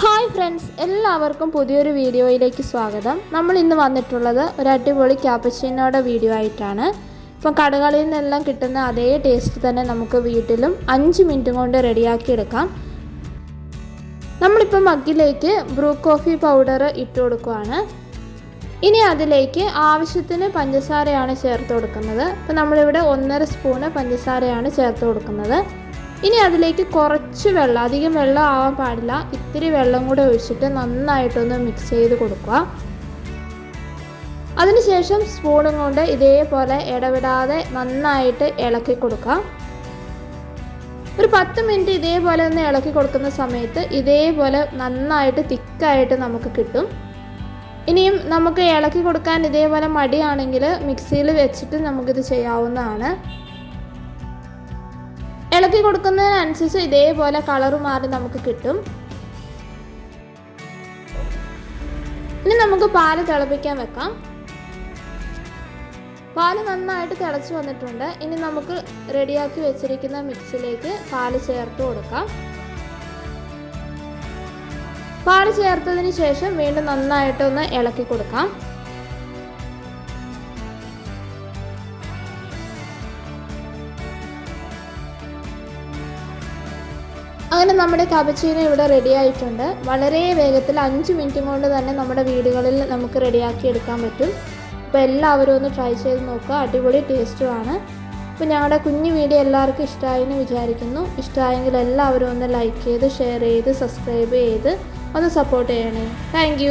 Hi friends എല്ലാവർക്കും പുതിയൊരു വീഡിയോയിലേക്ക് സ്വാഗതം. നമ്മൾ ഇന്ന് വന്നിട്ടുള്ളത് ഒരു അടിപൊളി ക്യാപ്പച്ചീനോടെ വീഡിയോ ആയിട്ടാണ്. ഇപ്പം കടകളിൽ നിന്നെല്ലാം കിട്ടുന്ന അതേ ടേസ്റ്റ് തന്നെ നമുക്ക് വീട്ടിലും അഞ്ച് മിനിറ്റ് കൊണ്ട് റെഡിയാക്കി എടുക്കാം നമ്മളിപ്പോൾ മഗ്ഗിലേക്ക് ബ്രൂ കോഫി പൗഡർ ഇട്ട് കൊടുക്കുകയാണ് ഇനി അതിലേക്ക് ആവശ്യത്തിന് പഞ്ചസാരയാണ് ചേർത്ത് കൊടുക്കുന്നത്. ഇപ്പം നമ്മളിവിടെ ഒന്നര സ്പൂണ് പഞ്ചസാരയാണ് ചേർത്ത് കൊടുക്കുന്നത്. ഇനി അതിലേക്ക് കുറച്ച് വെള്ളം അധികം വെള്ളം ആവാൻ പാടില്ല. ഇത്തിരി വെള്ളം കൂടെ ഒഴിച്ചിട്ട് നന്നായിട്ടൊന്ന് മിക്സ് ചെയ്ത് കൊടുക്കുക. അതിനുശേഷം സ്പൂണും കൊണ്ട് ഇതേപോലെ ഇടവിടാതെ നന്നായിട്ട് ഇളക്കി കൊടുക്കുക. ഒരു പത്ത് മിനിറ്റ് ഇതേപോലെ ഒന്ന് ഇളക്കി കൊടുക്കുന്ന സമയത്ത് ഇതേപോലെ നന്നായിട്ട് തിക്കായിട്ട് നമുക്ക് കിട്ടും. ഇനിയും നമുക്ക് ഇളക്കി കൊടുക്കാൻ ഇതേപോലെ മടിയാണെങ്കിൽ മിക്സിയിൽ വെച്ചിട്ട് നമുക്കിത് ചെയ്യാവുന്നതാണ്. ഇളക്കി കൊടുക്കുന്നതിനനുസരിച്ച് ഇതേപോലെ കളർ മാറി നമുക്ക് കിട്ടും. ഇനി നമുക്ക് പാൽ തിളപ്പിക്കാൻ വെക്കാം. പാൽ നന്നായിട്ട് തിളച്ച് വന്നിട്ടുണ്ട്. ഇനി നമുക്ക് റെഡിയാക്കി വെച്ചിരിക്കുന്ന മിക്സിലേക്ക് പാൽ ചേർത്ത് കൊടുക്കാം. പാൽ ചേർത്തതിന് ശേഷം വീണ്ടും നന്നായിട്ടൊന്ന് ഇളക്കി കൊടുക്കാം. അങ്ങനെ നമ്മുടെ കപച്ചീന ഇവിടെ റെഡി ആയിട്ടുണ്ട്. വളരെ വേഗത്തിൽ അഞ്ച് മിനിറ്റ് കൊണ്ട് തന്നെ നമ്മുടെ വീടുകളിൽ നമുക്ക് റെഡിയാക്കി എടുക്കാൻ പറ്റും. അപ്പോൾ എല്ലാവരും ഒന്ന് ട്രൈ ചെയ്ത് നോക്കുക അടിപൊളി ടേസ്റ്റുമാണ് അപ്പോൾ ഞങ്ങളുടെ കുഞ്ഞു വീഡിയോ എല്ലാവർക്കും ഇഷ്ടമായെന്ന് വിചാരിക്കുന്നു. ഇഷ്ടമായെങ്കിൽ എല്ലാവരും ഒന്ന് ലൈക്ക് ചെയ്ത് ഷെയർ ചെയ്ത് സബ്സ്ക്രൈബ് ചെയ്ത് ഒന്ന് സപ്പോർട്ട് ചെയ്യണേ. താങ്ക്